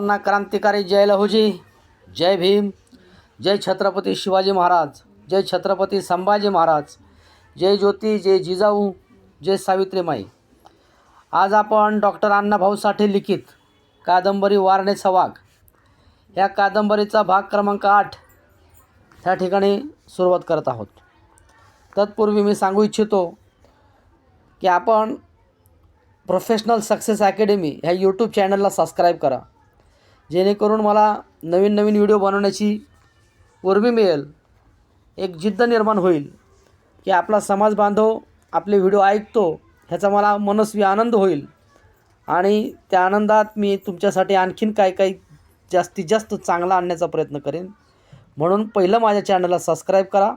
सर्वांना क्रांतिकारी जय लहुजी जय भीम जय छत्रपती शिवाजी महाराज जय छत्रपती संभाजी महाराज जय ज्योती जय जिजाऊ जय सावित्रीमाई आज आपण डॉक्टर अण्णाभाऊ साठे लिखित कादंबरी वारणेचा वाघ. या कादंबरीचा भाग क्रमांक आठ ह्या ठिकाणी सुरुवात करत आहोत. तत्पूर्वी मी सांगू इच्छितो की आपण प्रोफेशनल सक्सेस अकॅडमी ह्या यूट्यूब चॅनलला सबस्क्राईब करा. जेणेकरून मला नवीन नवीन व्हिडिओ बनवण्याची उर्मी मिळेल. एक जिद्द निर्माण होईल की आपला समाज बांधव आपले व्हिडिओ ऐकतो ह्याचा मला मनस्वी आनंद होईल. आणि त्या आनंदात मी तुमच्यासाठी आणखीन काय काही जास्तीत जास्त चांगला आणण्याचा प्रयत्न करेन. म्हणून पहिलं माझ्या चॅनलला सबस्क्राईब करा.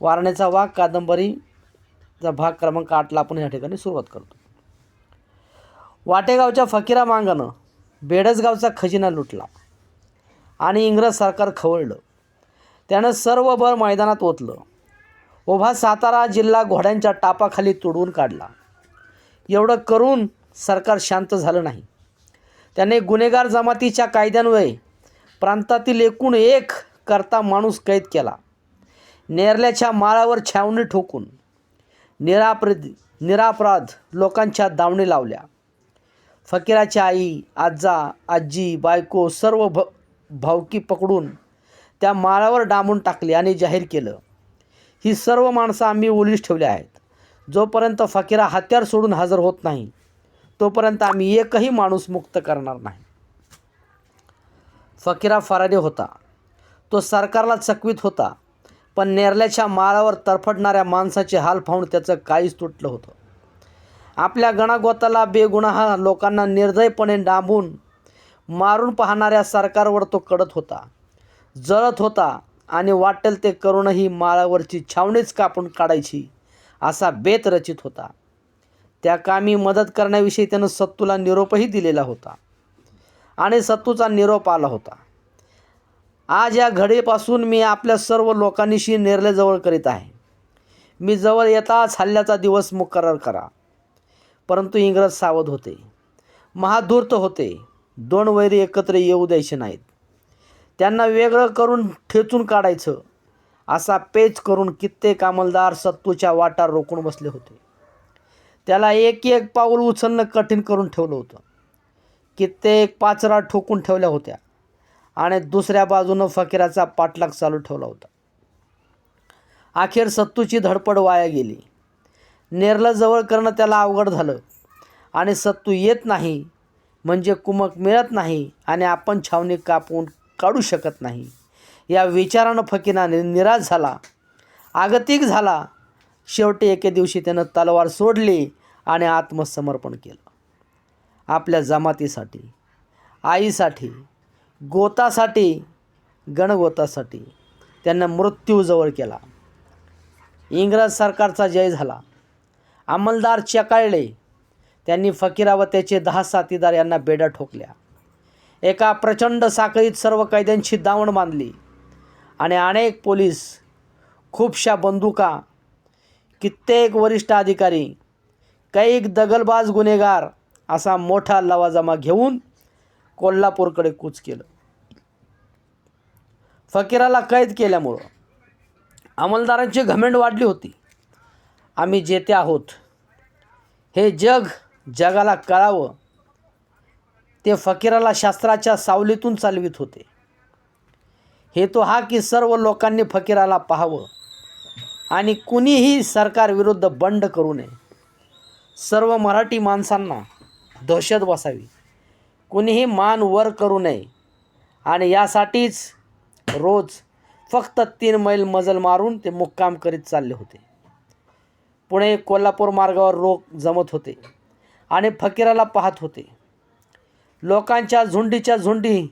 वारण्याचा वाघ कादंबरीचा भाग क्रमांक आठला आपण या ठिकाणी सुरुवात करतो. वाटेगावच्या फकीरा मांगानं बेडसगावचा खजिना लुटला आणि इंग्रज सरकार खवळलं. त्यानं सर्व बळ मैदानात ओतलं. ओभा सातारा जिल्हा घोड्यांच्या टापाखाली तुडवून काढला. एवढं करून सरकार शांत झालं नाही. त्याने गुन्हेगार जमातीच्या कायद्यान्वये प्रांतातील एकूण एक करता माणूस कैद केला. नेरल्याच्या माळावर छावणी ठोकून निराप्र निरापराध लोकांच्या दावणी लावल्या. फकीराची आई आजा आजी बायको सर्व भ भावकी पकडून त्या माळावर डांबून टाकली आणि जाहीर केलं. ही सर्व माणसं आम्ही ओलीस ठेवली आहेत. जोपर्यंत फकीरा हत्यार सोडून हजर होत नाही तोपर्यंत आम्ही एकही माणूस मुक्त करणार नाही. फकीरा फराडे होता. तो सरकारला चकवीत होता पण नेरल्याच्या माळावर तरफडणाऱ्या माणसाचे हाल पाहून त्याचं काहीच तुटलं होतं. आपल्या गणागोताला बेगुणाहा लोकांना निर्दयपणे डांबून मारून पाहणाऱ्या सरकारवर तो कडत होता. जळत होता आणि वाटेल ते करूनही माळावरची छावणीच कापून काढायची असा बेत रचित होता. त्या कामी मदत करण्याविषयी त्यानं सत्तूला निरोपही दिलेला होता आणि सत्तूचा निरोप आला होता. आज या घडीपासून मी आपल्या सर्व लोकांनीशी निर्लयजवळ करीत आहे. मी जवळ येताच हल्ल्याचा दिवस मुकरर करा. परंतु इंग्रज सावध होते. महाधूर्त होते. दोन वैरी एकत्र येऊ द्यायचे नाहीत. त्यांना वेगळं करून ठेचून काढायचं. असा पेच करून कित्येक अंमलदार सत्तूच्या वाटा रोखून बसले होते. त्याला एक एक पाऊल उचलणं कठीण करून ठेवलं होतं. कित्येक पाचरा ठोकून ठेवल्या होत्या आणि दुसऱ्या बाजूनं फकीराचा पाठलाग चालू ठेवला होता. अखेर सत्तूची धडपड वाया गेली. नेरला जवळ करणं त्याला अवघड झालं. आणि सत्तू येत नाही म्हणजे कुमक मिळत नाही आणि आपण छावणी कापून काढू शकत नाही. या विचारानं फकीनाने निराश झाला. आगतिक झाला. शेवटी एके दिवशी त्यानं तलवार सोडली आणि आत्मसमर्पण केलं. आपल्या जमातीसाठी आईसाठी गोतासाठी गणगोतासाठी त्यांना मृत्यूजवळ केला. इंग्रज सरकारचा जय झाला. अंमलदार चकाळले. त्यांनी फकीरा व त्याचे दहा साथीदार यांना बेड्या ठोकल्या. एका प्रचंड साखळीत सर्व कैद्यांची दावण बांधली. आणि अनेक पोलीस खूपशा बंदुका कित्येक वरिष्ठ अधिकारी कैक दगलबाज गुन्हेगार असा मोठा लवाजमा घेऊन कोल्हापूरकडे कूच केलं. फकीराला कैद केल्यामुळं अंमलदारांची घमेंड वाढली होती. आम्ही जेते आहोत. हे जग जगाला कळावं. ते फकीराला शास्त्राच्या सावलीतून चालवित होते. हेतू हा की सर्व लोकांनी फकीराला पाहावं आणि कुणीही सरकारविरुद्ध बंड करू नये. सर्व मराठी माणसांना दहशत बसावी. कुणीही मान वर करू नये. आणि यासाठीच रोज फक्त तीन मैल मजल मारून ते मुक्काम करीत चालले होते. पुणे कोल्हापूर मार्गावर रोग जमत होते आणि फकीराला पाहत होते. लोकांच्या झुंडीच्या झुंडी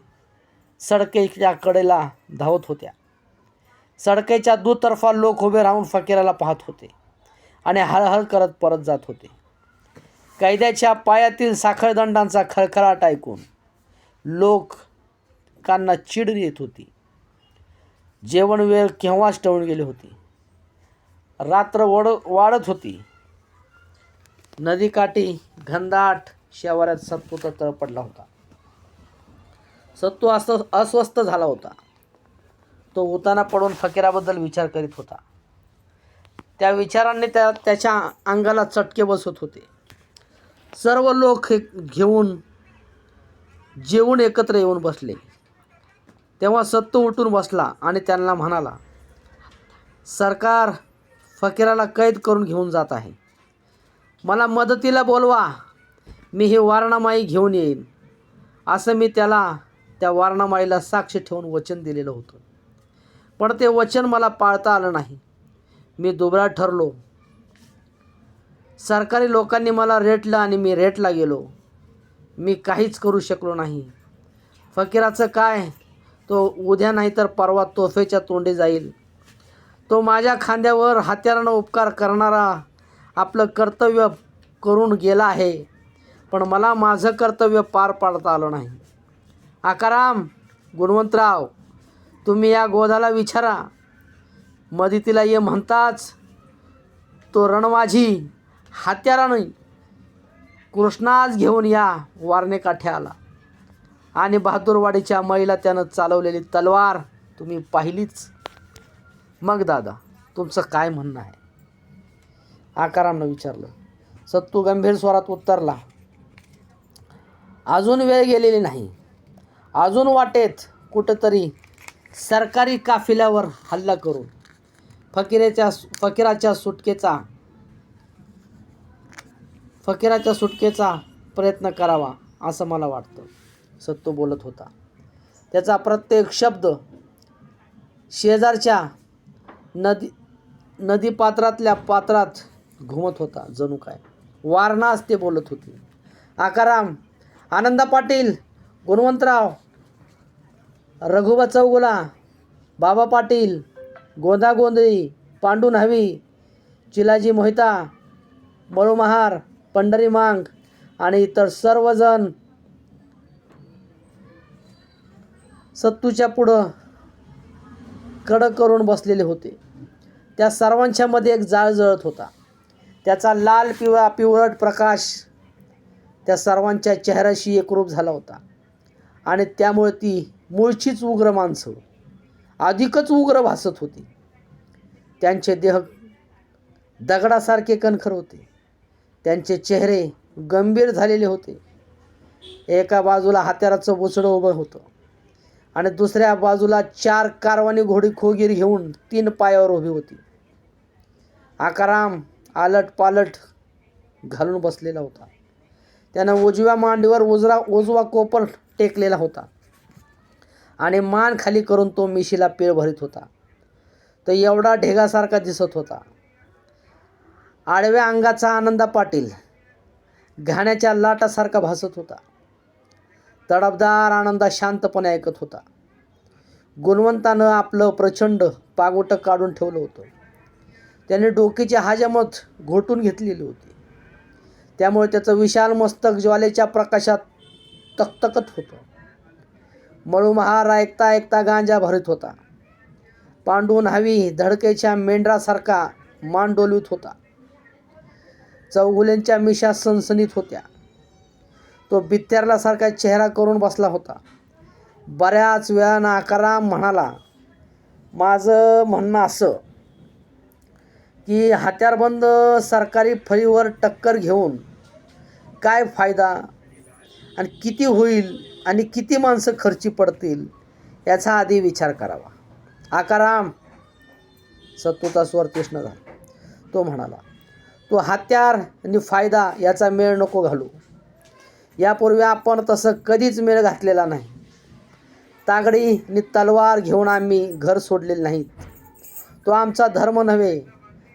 सडकेच्या कडेला धावत होत्या. सडकेच्या दुतर्फा लोक उभे राहून फकीराला पाहत होते आणि हळहळ करत परत जात होते. कैद्याच्या पायातील साखळदंडांचा खळखळाट ऐकून लोकांना चिड येत होती. जेवण वेळ केव्हाच टळून गेली होती. रात्र वड वाढत होती. नदीकाठी घनदाट शेवाऱ्यात सत्तूचा तळ पडला होता. सत्तू अस अस्वस्थ झाला होता. तो उताना पडून फकीराबद्दल विचार करीत होता. त्या विचारांनी त्या त्याच्या अंगाला चटके बसत होते. सर्व लोक हे घेऊन जेवून एकत्र येऊन बसले. तेव्हा सत्तू उठून बसला आणि त्यांना म्हणाला सरकार फकीराला कैद करून घेऊन जात आहे. मला मदतीला बोलवा. मी ही वारणामाई घेऊन येईन. असं मी त्याला त्या वारणामाईला साक्ष ठेवून वचन दिलेलं होतं. पण ते वचन मला पाळता आलं नाही. मी दुबळा ठरलो. सरकारी लोकांनी मला रेटलं आणि मी रेटला गेलो. मी काहीच करू शकलो नाही. फकीराचं काय? तो उद्या नाही तर परवा तोफेच्या तोंडी जाईल. तो माझ्या खांद्यावर हत्यारानं उपकार करणारा आपलं कर्तव्य करून गेला आहे पण मला माझं कर्तव्य पार पाडता आलं नाही. आकाराम गुणवंतराव तुम्ही या गोधाला विचारा. मदतीला ये म्हणताच तो रणवाजी हत्याराने कृष्णाच घेऊन या वारणे काठे आला. आणि बहादूरवाडीच्या महिला त्यानं चालवलेली तलवार तुम्ही पाहिलीच. मग दादा तुमचं काय म्हणणं आहे? आकारामनं विचारलं. सत्तू गंभीर स्वरात उत्तरला अजून वेळ गेलेली नाही. अजून वाटेत कुठंतरी सरकारी काफिल्यावर हल्ला करून फकीरेच्या फकीराच्या सुटकेचा फकीराच्या सुटकेचा प्रयत्न करावा असं मला वाटतं. सत्तू बोलत होता. त्याचा प्रत्येक शब्द शेजारच्या नदी नदीपात्रातल्या पात्रात घुमत होता जणू काय. वारणास ते बोलत होते. आकाराम आनंदा पाटील गुणवंतराव रघुबा चौगुला बाबा पाटील गोंदा गोंधळी पांडू न्हावी चिलाजी मोहिता मळूमहार पंढरी मांग आणि इतर सर्वजण सत्तूच्या पुढं कडक करून बसलेले होते. त्या सर्वांच्यामध्ये एक जाळ जळत होता. त्याचा लाल पिवळा पिवळट प्रकाश त्या सर्वांच्या चेहऱ्याशी एकरूप झाला होता. आणि त्यामुळे ती मूळचीच उग्र माणसं अधिकच उग्र भासत होती. त्यांचे देह दगडासारखे कणखर होते. त्यांचे चेहरे गंभीर झालेले होते. एका बाजूला हत्याराचं बोचडं उभं होतं. आणि दुसऱ्या बाजूला चार कारवानी घोडी खोगीर घेऊन तीन पायावर उभी होती. आकाराम आलट पालट घालून बसलेला होता. त्यानं उजव्या मांडीवर उजरा उजवा कोपर टेकलेला होता. आणि मान खाली करून तो मिशीला पेळ भरीत होता. तो एवढा ढेगासारखा दिसत होता. आडव्या अंगाचा आनंदा पाटील घाण्याच्या लाटासारखा भासत होता. तडफदार आनंदा शांतपणे ऐकत होता. गुणवंतानं आपलं प्रचंड पागोटं काढून ठेवलं होतं. त्याने डोकीची हाजमत घोटून घेतलेली होती. त्यामुळे त्याचं विशाल मस्तक ज्वालेच्या प्रकाशात तकतकत होतं. मळूमहार ऐकता ऐकता गांजा भरत होता. पांडून हवी धडकेच्या मेंढरासारखा मान डोलवीत होता. चौगुल्यांच्या मिशा सनसनीत होत्या. तो बित्त्यारल्यासारखा चेहरा करून बसला होता. बऱ्याच वेळानं आकाराम म्हणाला माझं म्हणणं असं की हत्यारबंद सरकारी फळीवर टक्कर घेऊन काय फायदा आणि किती होईल आणि किती माणसं खर्ची पडतील याचा आधी विचार करावा. आकाराम सत्तूचा स्वर तीक्ष्ण झाला. तो म्हणाला तो हत्यार आणि फायदा याचा मेळ नको घालू. यापूर्वी आपण तसं कधीच मेळ घातलेला नाही. तागडी नि तलवार घेऊन आम्ही घर सोडलेले नाहीत. तो आमचा धर्म नव्हे.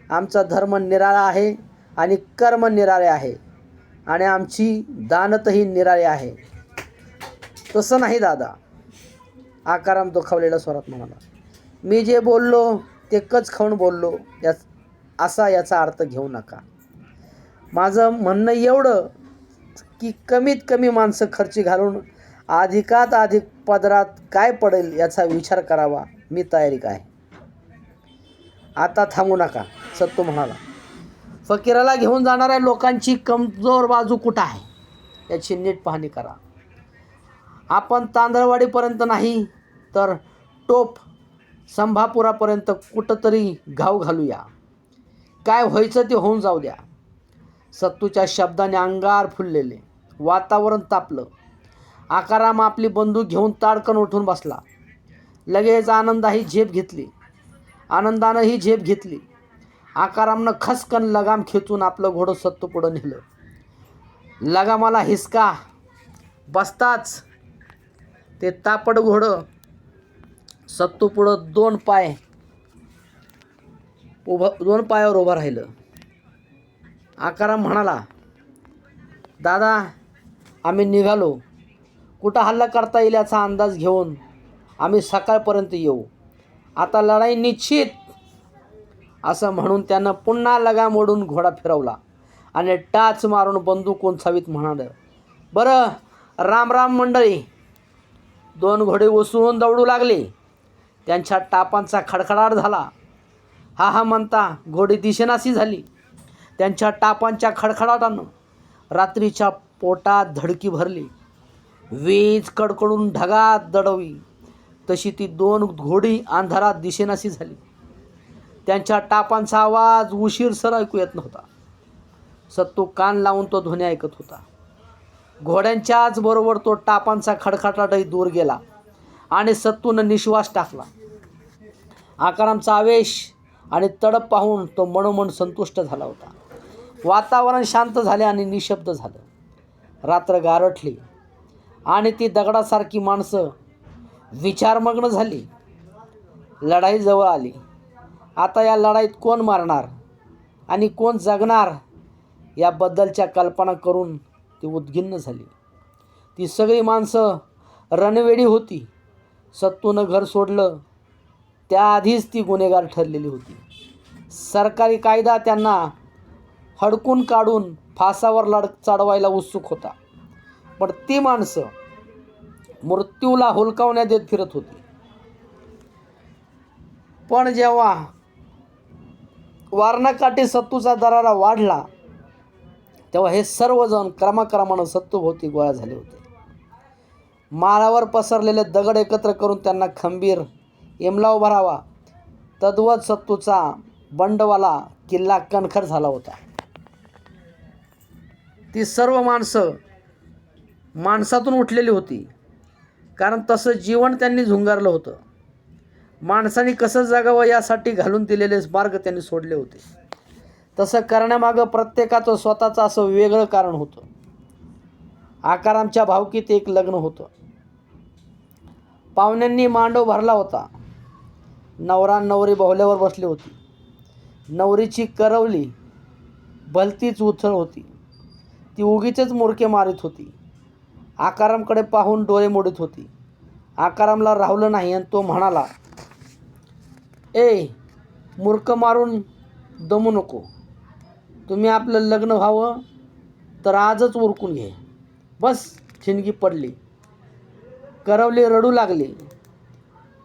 आमचा धर्म निराळा आहे आणि कर्म निराळे आहे. आणि आमची दानतही निराळे आहे. तसं नाही दादा. आकाराम दुखावलेल्या स्वरात म्हणाला. मी जे बोललो ते कच खाऊन बोललो या असा याचा अर्थ घेऊ नका. माझं म्हणणं एवढं की कमीत कमी माणसं खर्ची घालून अधिकात अधिक पदरात काय पडेल याचा विचार करावा. मी तयारी आहे. आता थांबू नका सत्तू म्हणाला. फकीराला घेऊन जाणाऱ्या लोकांची कमजोर बाजू कुठं आहे? याची नीट पाहणी करा. आपण तांदळवाडीपर्यंत नाही तर टोप संभापुरापर्यंत कुठंतरी घाव घालूया. काय व्हायचं ते होऊन जाऊ द्या. सत्तूच्या शब्दाने अंगार फुललेले. वातावरण तापलं. आकाराम आपली बंदूक घेऊन ताडकन उठून बसला. लगेच आनंदाही झेप घेतली. आनंदानं ही झेप घेतली. आकारामनं खसकन लगाम खेचून आपलं घोडं सत्तू पुढं नेलं. लगामाला हिसका. बसताच ते तापड घोडं सत्तू पुढं दोन पाय उभं दोन पायावर उभं राहिलं. आकाराम म्हणाला दादा आम्ही निघालो. कुठं हल्ला करता येईल याचा अंदाज घेऊन आम्ही सकाळपर्यंत येऊ. आता लढाई निश्चित असं म्हणून त्यानं पुन्हा लगाम ओढून घोडा फिरवला आणि टाच मारून बंदूक उंचावीत म्हणालं बरं राम राम मंडळी. दोन घोडे उसळून दौडू लागले. त्यांच्या टापांचा खडखडाट झाला. हा हा म्हणता घोडी दिशेनाशी झाली. त्यांच्या टापांच्या खडखडाटानं रात्रीच्या पोटात धडकी भरली. वीज कडकडून ढगात दडवी तशी ती दोन घोडी अंधारात दिशेनाशी झाली. त्यांच्या टापांचा आवाज उशीर सर ऐकू येत नव्हता. सत्तू कान लावून तो ध्वनी ऐकत होता. घोड्यांच्याच बरोबर तो टापांचा खडखडाटही दूर गेला आणि सत्तूनं निश्वास टाकला. आकारांचा आवेश आणि तडप पाहून तो मनोमन संतुष्ट झाला होता. वातावरण शांत झाले आणि निशब्द झालं. रात्र गारठली. आणि ती दगडासारखी माणसं विचारमग्न झाली. लढाई जवळ आली. आता या लढाईत कोण मारणार आणि कोण जगणार याबद्दलच्या कल्पना करून ती उद्गिन्न झाली. ती सगळी माणसं रणवेडी होती. सत्तूनं घर सोडलं. त्याआधीच ती गुन्हेगार ठरलेली होती. सरकारी कायदा त्यांना हडकून काढून फासावर लढ चढवायला उत्सुक होता. पण ती माणसं मृत्यूला हुलकावण्या देत फिरत होती. पण जेव्हा वारणाकाठी सत्तूचा दरारा वाढला तेव्हा हे सर्वजण क्रमाक्रमानं सत्तूभोवती गोळा झाले होते. माळावर पसरलेले दगड एकत्र करून त्यांना खंबीर इमला भरावा तद्वत सत्तूचा बंडवाला किल्ला कणखर झाला होता. ती सर्व माणसं माणसातून उठलेली होती. कारण तसं जीवन त्यांनी झुंगारलं होतं. माणसाने कसं जगावं यासाठी घालून दिलेले मार्ग त्यांनी सोडले होते. तसं करण्यामागं प्रत्येकाचं स्वतःचं असं वेगळं कारण होतं. आकारांच्या भावकीत एक लग्न होतं. पाहुण्यांनी मांडव भरला होता. नवरा नवरी बाहुल्यावर बसली होती. नवरीची करवली भलतीच उथळ होती. ती उगीचेच मोरके मारित होती. आकारामकडे पाहून डोळे मोडीत होती. आकारामला राहुलं नाही आणि तो म्हणाला ए मूर्ख मारून दमू नको. तुम्ही आपलं लग्न व्हावं तर आजच उरकून घे. बस ठिणगी पडली. करवली रडू लागली.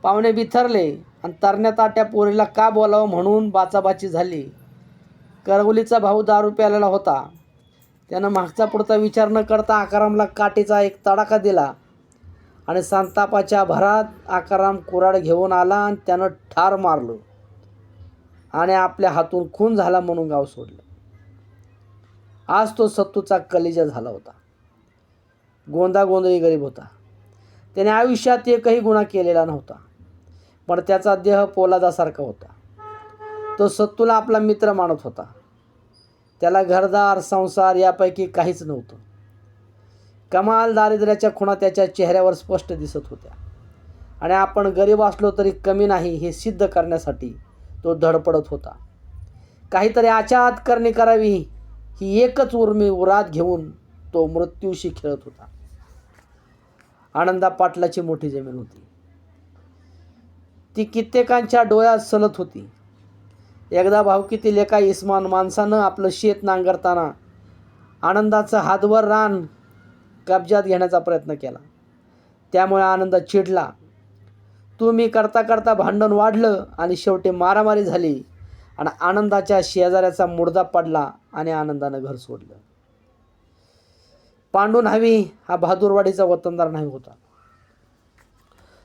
पाहुणे बिथरले आणि तरण्या ताट्या पोरीला का बोलावं म्हणून बाचाबाची झाली. करवलीचा भाऊ दारू प्यालेला होता. त्यानं मागचा पुढचा विचार न करता आकारामला काठीचा एक तडाखा दिला. आणि संतापाच्या भरात आकाराम कुराड घेऊन आला आणि त्यानं ठार मारलं. आणि आपल्या हातून खून झाला म्हणून गाव सोडलं. आज तो सत्तूचा कलिजा झाला होता. गोंदागोंधळी गरीब होता. त्याने आयुष्यात एकही गुन्हा केलेला नव्हता. पण त्याचा देह पोलादासारखा होता. तो सत्तूला आपला मित्र मानत होता. त्याला घरदार संसार यापैकी काहीच नव्हतं. कमाल दारिद्र्याच्या खुणा त्याच्या चेहऱ्यावर स्पष्ट दिसत होत्या. आणि आपण गरीब असलो तरी कमी नाही हे सिद्ध करण्यासाठी तो धडपडत होता. काहीतरी आचात करणे करावी ही एकच उर्मी उरात घेऊन तो मृत्यूशी खेळत होता. आनंदा पाटलाची मोठी जमीन होती. ती कित्येकांच्या डोळ्यात सलत होती. एकदा भावकीतील एका इस्मान माणसानं आपलं शेत नांगरताना आनंदाचं हातभर रान कब्जात घेण्याचा प्रयत्न केला. त्यामुळे आनंद चिडला. तू मी करता करता भांडण वाढलं आणि शेवटी मारामारी झाली आणि आनंदाच्या शेजाऱ्याचा मुडदा पडला आणि आनंदानं घर सोडलं. पांडू न्हावी हा बहादूरवाडीचा वतनदार नाही होता.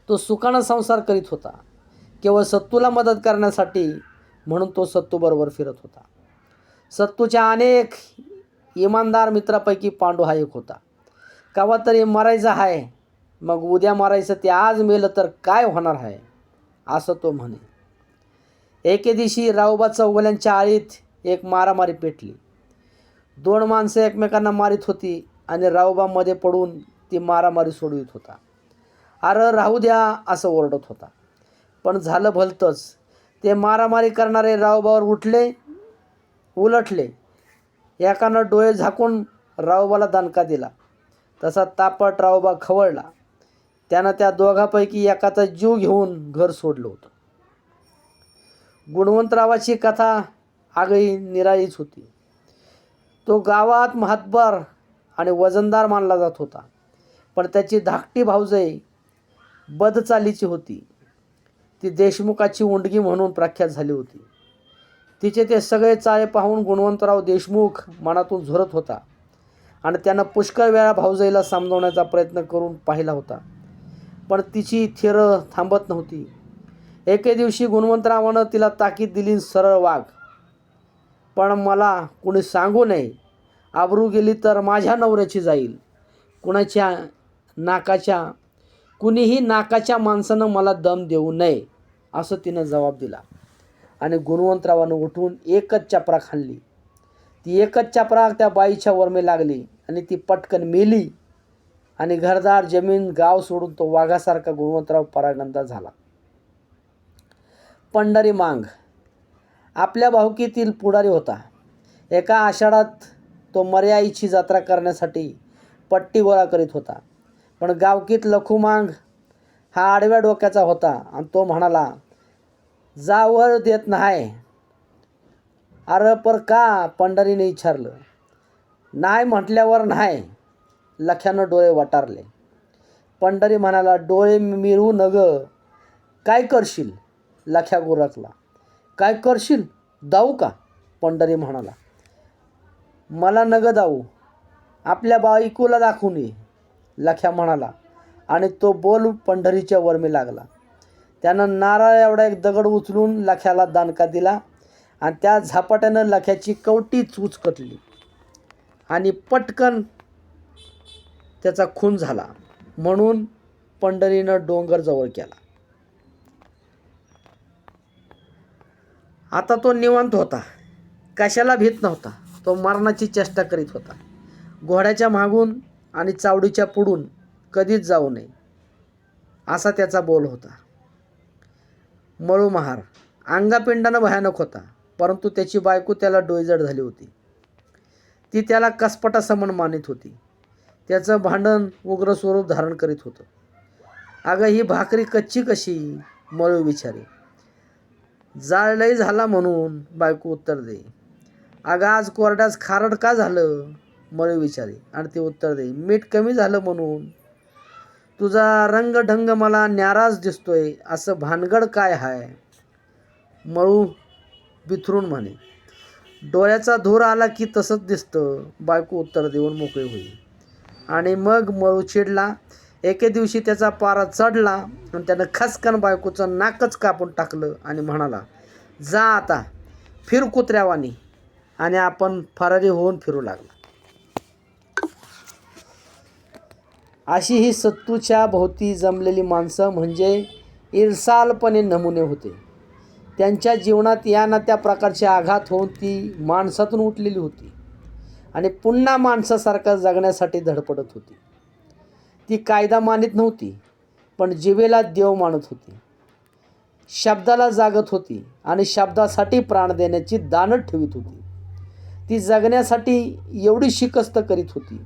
तो सुखानं संसार करीत होता. केवळ सत्तूला मदत करण्यासाठी म्हणून तो सत्तूबरोबर फिरत होता. सत्तूच्या अनेक इमानदार मित्रापैकी पांडू हा एक होता. कावा तरी मरायचं आहे मग उद्या मारायचं ते आज मेलं तर काय होणार आहे असं तो म्हणे. एके दिवशी राऊबा चौगल्यांच्या आळीत एक मारामारी पेटली. दोन माणसं एकमेकांना मारित होती आणि राऊबामध्ये पडून ती मारामारी सोडवित होता. अरे राहू द्या असं ओरडत होता. पण झालं भलतंच. ते मारामारी करणारे रावबावर उठले उलटले. एकानं डोळे झाकून रावबाला दणका दिला. तसा तापट रावबा खवळला. त्यानं त्या दोघापैकी एकाचा जीव घेऊन घर सोडलं होतं. गुणवंतरावाची कथा आगही निराळीच होती. तो गावात महातबर आणि वजनदार मानला जात होता. पण त्याची धाकटी भावजई बदचालीची होती. ती देशमुखाची उंडगी म्हणून प्रख्यात झाली होती. तिचे ते सगळे चाळे पाहून गुणवंतराव देशमुख मनातून झुरत होता आणि त्यानं पुष्कळ वेळा भाऊजाईला समजवण्याचा प्रयत्न करून पाहिला होता. पण तिची थिर थांबत नव्हती. एके दिवशी गुणवंतरावानं तिला ताकीद दिली सरळ वाघ. पण मला कुणी सांगू नये. आबरू गेली तर माझ्या नवऱ्याची जाईल. कुणाच्या नाकाच्या कुणीही नाकाच्या माणसानं मला दम देऊ नये. असं तिनं जबाब दिला. आणि गुणवंतरावानं उठून एकच चपरा खाल्ली ती एकच चपरा त्या बाईच्या वरमे लागली आणि ती पटकन मेली. आणि घरदार जमीन गाव सोडून तो वाघासारखा गुणवंतराव परागंदा झाला. पंढरी मांग. आपल्या भावकीतील पुढारी होता. एका आषाढात तो मर्याईची जत्रा करण्यासाठी पट्टी गोळा करीत होता. पण गावकीत लखुमांग हा आडव्या डोक्याचा होता आणि तो म्हणाला जावर देत नाही. अरे पर का पंढरीने विचारलं? नाही म्हटल्यावर नाही. लख्यानं डोळे वटारले. पंढरी म्हणाला डोळे मिळवू नग. काय करशील? लख्या गुरकला काय करशील? दाऊ का? पंढरी म्हणाला मला नग दाऊ आपल्या बायकोला दाखवून ये. लख्या म्हणाला आणि तो बोल पंढरीच्या वर्मी लागला. त्यानं नारळ एवढा एक दगड उचलून लख्याला दानका दिला आणि त्या झपाट्यानं लख्याची कवटी उचकटली आणि पटकन त्याचा खून झाला म्हणून पंढरीनं डोंगर जवळ केला. आता तो निवांत होता. कशाला भीत नव्हता? तो मरणाची चेष्टा करीत होता. घोड्याच्या मागून आणि चावडीच्या पुढून कधीच जाऊ नये असा त्याचा बोल होता. मळू महार अंगापिंडानं भयानक होता परंतु त्याची बायको त्याला डोईजड झाली होती. ती त्याला कसपटा समन मानित होती. त्याचं भांडण उग्र स्वरूप धारण करीत होतं. अगं ही भाकरी कच्ची कशी? मळू विचारे जाळ झाला म्हणून बायको उत्तर दे. अगं आज कोरड्यास खारड का झालं? मळू विचारे आणि ते उत्तर दे. मीठ कमी झालं म्हणून तुझा रंगढंग मला न्याराज दिसतोय असं भानगड काय आहे मळू बिथरून म्हणे. डोळ्याचा धूर आला की तसंच दिसतं बायको उत्तर देऊन मोकळी होईल. आणि मग मळू चिडला. एके दिवशी त्याचा पारा चढला आणि त्यानं खसकन बायकोचं नाकच कापून टाकलं आणि म्हणाला जा आता फिर कुत्र्यावानी. आणि आपण फरारी होऊन फिरू लागला. अशी ही सत्तूच्या भोवती जमलेली माणसं म्हणजे इरसालपणे नमुने होते. त्यांच्या जीवनात या ना त्या प्रकारचे आघात होऊन ती माणसातून उठलेली होती आणि पुन्हा माणसासारखं जगण्यासाठी धडपडत होती. ती कायदा मानित नव्हती पण जिवेला देव मानत होती. शब्दाला जागत होती आणि शब्दासाठी प्राण देण्याची दानत ठेवीत होती. ती जगण्यासाठी एवढी शिकस्त करीत होती.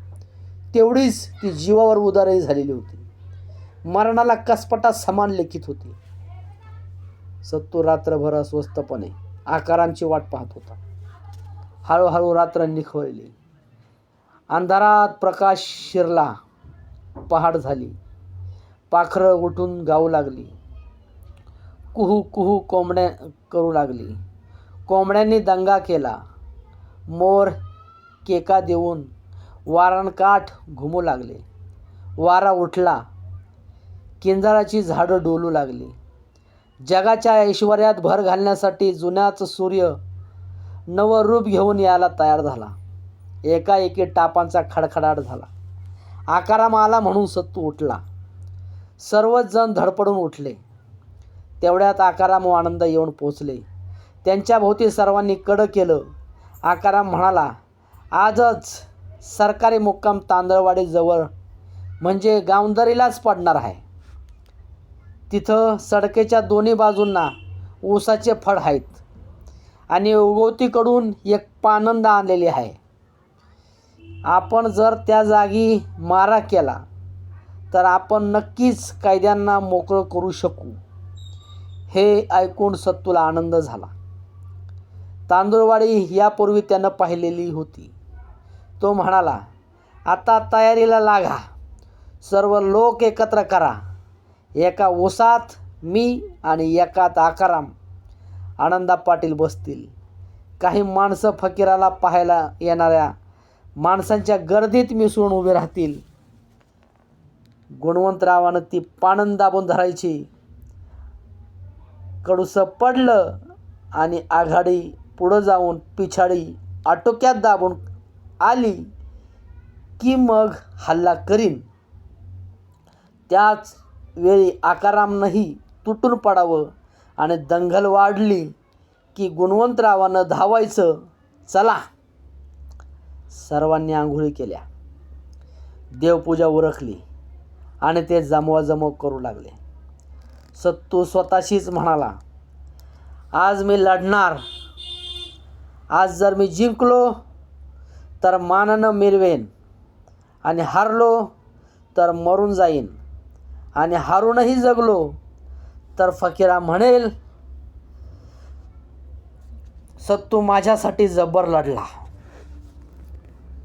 तेवढीच ती जीवावर उदारही झालेली होती. मरणाला कसपटा समान लेखित होती. सत्तू रात्रभर अस्वस्थपणे आकारांची वाट पाहत होता. हळूहळू रात्र निखळली अंधारात प्रकाश शिरला. पहाड झाली. पाखरं उठून गाऊ लागली. कुहू कुहू कोंबड्या करू लागली. कोंबड्यांनी दंगा केला. मोर केका देऊन वारणकाठ घुमू लागले. वारा उठला. किंजाळाची झाडं डोलू लागली. जगाच्या ऐश्वर्यात भर घालण्यासाठी जुन्याच सूर्य नवं रूप घेऊन यायला तयार झाला. एकाएकी टापांचा खडखडाट झाला. आकाराम आला म्हणून सत्तू उठला. सर्वच जण धडपडून उठले. तेवढ्यात आकाराम व आनंद येऊन पोचले. त्यांच्या भोवती सर्वांनी कडं केलं. आकाराम म्हणाला आजच सरकारी मुक्काम तांदळवाडीजवळ म्हणजे गावंदरीलाच पडणार आहे. तिथं सडकेच्या दोन्ही बाजूंना ऊसाचे फळ आहेत आणि उगवतीकडून एक पानंद आणलेली आहे. आपण जर त्या जागी मारा केला तर आपण नक्कीच कायद्यांना मोकळं करू शकू. हे ऐकून सत्तूला आनंद झाला. तांदूळवाडी यापूर्वी त्यानं पाहिलेली होती. तो म्हणाला आता तयारीला लागा. सर्व लोक एकत्र करा. एका ओसात मी आणि एकात आकाराम आनंदा पाटील बसतील. काही माणसं फकीराला पाहायला येणाऱ्या माणसांच्या गर्दीत मिसळून उभे राहतील. गुणवंतरावानं ती पाणंद दाबून धरायची. कडूसं पडलं आणि आघाडी पुढं जाऊन पिछाडी आटोक्यात दाबून आली की मग हल्ला करीन. त्याच वेळी आकारामनंही तुटून पडावं आणि दंगल वाढली की गुणवंतरावानं धावायचं. चला. सर्वांनी आंघोळी केल्या. देवपूजा उरकली आणि ते जमवाजमव करू लागले. सत्तू स्वतःशीच म्हणाला आज मी लढणार. आज जर मी जिंकलो तर मानानं मिरवेन. आणि हारलो तर मरून जाईन. आणि हारूनही जगलो तर फकीरा म्हणेल सत्तू माझ्यासाठी जबर लढला.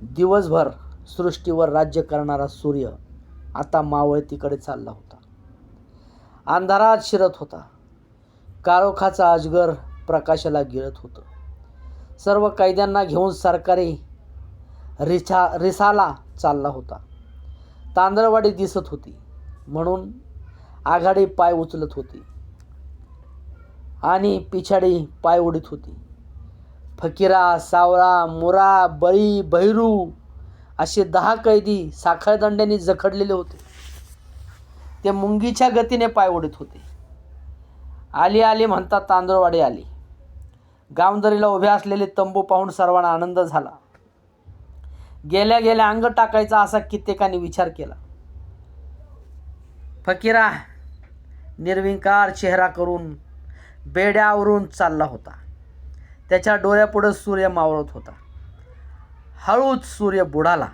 दिवसभर सृष्टीवर राज्य करणारा सूर्य आता मावळतीकडे चालला होता. अंधारात शिरत होता. काळोखाचा अजगर प्रकाशाला गिळत होतं. सर्व कैद्यांना घेऊन सरकारी रिछा रिसाला चालला होता. तांदळवाडी दिसत होती. म्हणून आघाडी पाय उचलत होती. आणि पिछाडी पाय उडीत होती. फकीरा सावळा मुरा बळी बहिरू असे दहा कैदी साखळदंड्यांनी जखडलेले होते. ते मुंगीच्या गतीने पाय उडीत होते. आली आली म्हणतात तांदूळवाडी आली. गावदरीला उभे असलेले तंबू पाहून सर्वांना आनंद झाला. गेल्या गेल्या अंग टाकायचा असा कित्येकाने विचार केला. फकीरा निर्विंकार चेहरा करून बेड्यावरून चालला होता. त्याच्या डोळ्यापुढं सूर्य मावळत होता. हळूच सूर्य बुडाला.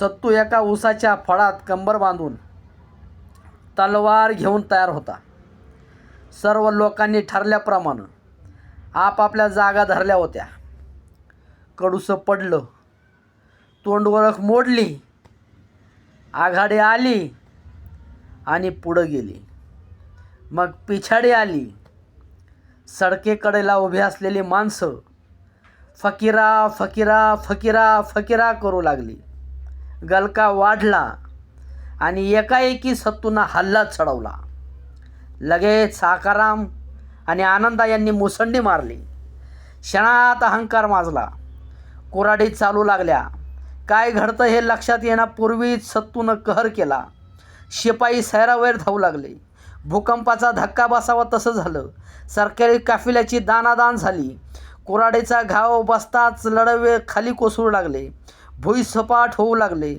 सत्तू एका उसाच्या फळात कंबर बांधून तलवार घेऊन तयार होता. सर्व लोकांनी ठरल्याप्रमाणे आपापल्या जागा धरल्या होत्या. कडूसं पडलं. तोंडवळख मोडली. आघाडी आली आणि पुढं गेली. मग पिछाडी आली. सडकेकडेला उभी असलेली माणसं फकीरा फकीरा फकीरा फकीरा करू लागली. गलका वाढला आणि एकाएकी सत्तूंना हल्ला चढवला. लगेच साकाराम आणि आनंदा यांनी मुसंडी मारली. क्षणात अहंकार माजला. कोराडी चालू लागल्या. काय घडतं हे लक्षात येण्यापूर्वीच सत्तूनं कहर केला. शिपाई सैरावैर धावू लागले. भूकंपाचा धक्का बसावा तसं झालं. सरकारी काफिल्याची दानादान झाली. कुराडीचा घाव बसताच लढवे खाली कोसळू लागले. भुईसपाट होऊ लागले.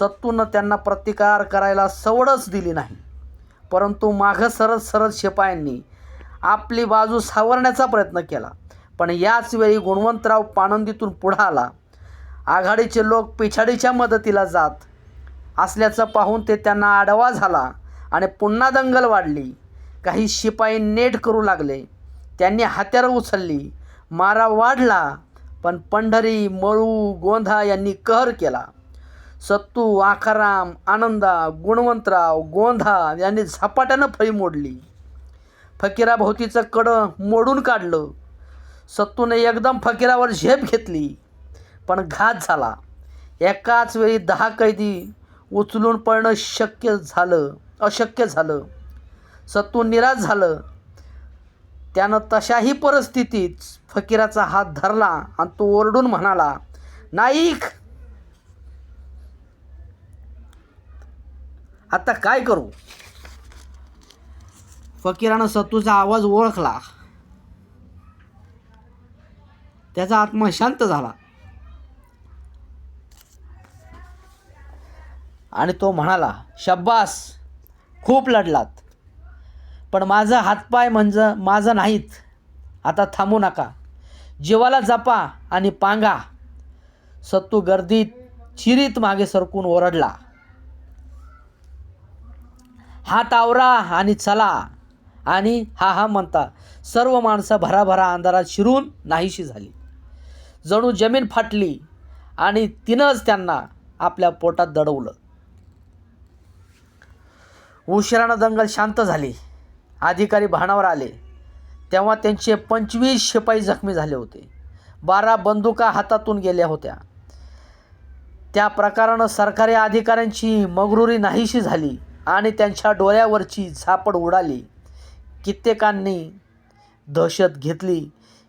सत्तूनं त्यांना प्रतिकार करायला सवडच दिली नाही. परंतु माघ सरत सरत शिपायांनी आपली बाजू सावरण्याचा प्रयत्न केला. पण याच वेळी गुणवंतराव पाणंदीतून पुढं आला. आघाडीचे लोक पिछाडीच्या मदतीला जात असल्याचं पाहून ते त्यांना आडवा झाला आणि पुन्हा दंगल वाढली. काही शिपाई नेट करू लागले. त्यांनी हत्यारं उचलली. मारा वाढला पण पंढरी मळू गोंधा यांनी कहर केला. सत्तू आखाराम आनंदा गुणवंतराव गोंधा यांनी झपाट्यानं फळी मोडली. फकीराभोवतीचं कडं मोडून काढलं. सत्तूने एकदम फकीरावर झेप घेतली. पण घात झाला. एकाच वेळी दहा कैदी उचलून पळणं शक्य झालं अशक्य झालं. सत्तू निराश झालं. त्यानं तशाही परिस्थितीत फकीराचा हात धरला आणि तो ओरडून म्हणाला नाईक आता काय करू? फकीरानं सत्तूचा आवाज ओळखला. त्याचा आत्मा शांत झाला. आणि तो म्हणाला शब्बास खूप लढलात. पण माझा हातपाय म्हणजे माझं नाहीत. आता थांबू नका. जीवाला जपा आणि पांगा. सत्तू गर्दीत चिरीत मागे सरकून ओरडला. हात आवरा आणि चला. आणि हा हा म्हणता सर्व माणसं भराभरा अंधारात शिरून नाहीशी झाली. जणू जमीन फाटली आणि तिनंच त्यांना आपल्या पोटात दडवलं. उशिरानं दंगल शांत झाली. अधिकारी भानावर आले. तेव्हा त्यांचे पंचवीस शिपाई जखमी झाले होते. बारा बंदुका हातातून गेल्या होत्या. त्या प्रकारानं सरकारी अधिकाऱ्यांची मगरुरी नाहीशी झाली आणि त्यांच्या डोळ्यावरची झापड उडाली. कित्येकांनी दहशत घेतली.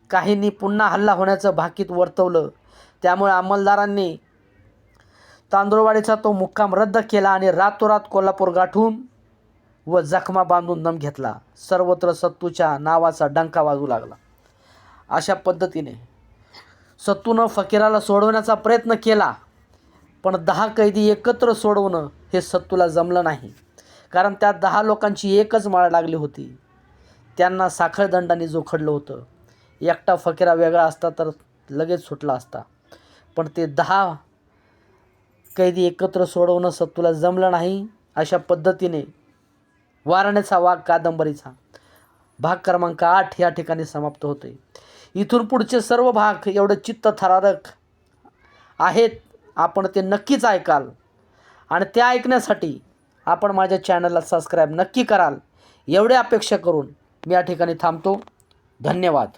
काहींनी पुन्हा हल्ला होण्याचं भाकीत वर्तवलं. त्यामुळे अंमलदारांनी तांदूळवाडीचा तो मुक्काम रद्द केला आणि रातोरात कोल्हापूर गाठून व जखमा बांधून नम घेतला. सर्वत्र सत्तूच्या नावाचा डंका वाजू लागला. अशा पद्धतीने सत्तूनं फकीराला सोडवण्याचा प्रयत्न केला पण दहा कैदी एकत्र सोडवणं हे सत्तूला जमलं नाही. कारण त्या दहा लोकांची एकच माळ लागली होती. त्यांना साखळदंडाने जोखडलं होतं. एकटा फकीरा वेगळा असता तर लगेच सुटला असता. पण ते दहा कैदी एकत्र सोडवणं सत्तूला जमलं नाही अशा पद्धतीने वाराण्याचा वाघ कादंबरीचा भाग क्रमांक आठ या ठिकाणी समाप्त होते इथून पुढचे सर्व भाग एवढे चित्त थरारक आहेत आपण ते नक्कीच ऐकाल. आणि ते ऐकण्यासाठी आपण माझ्या चॅनलला सबस्क्राईब नक्की कराल. एवढ्या अपेक्षा करून मी या ठिकाणी थांबतो. धन्यवाद.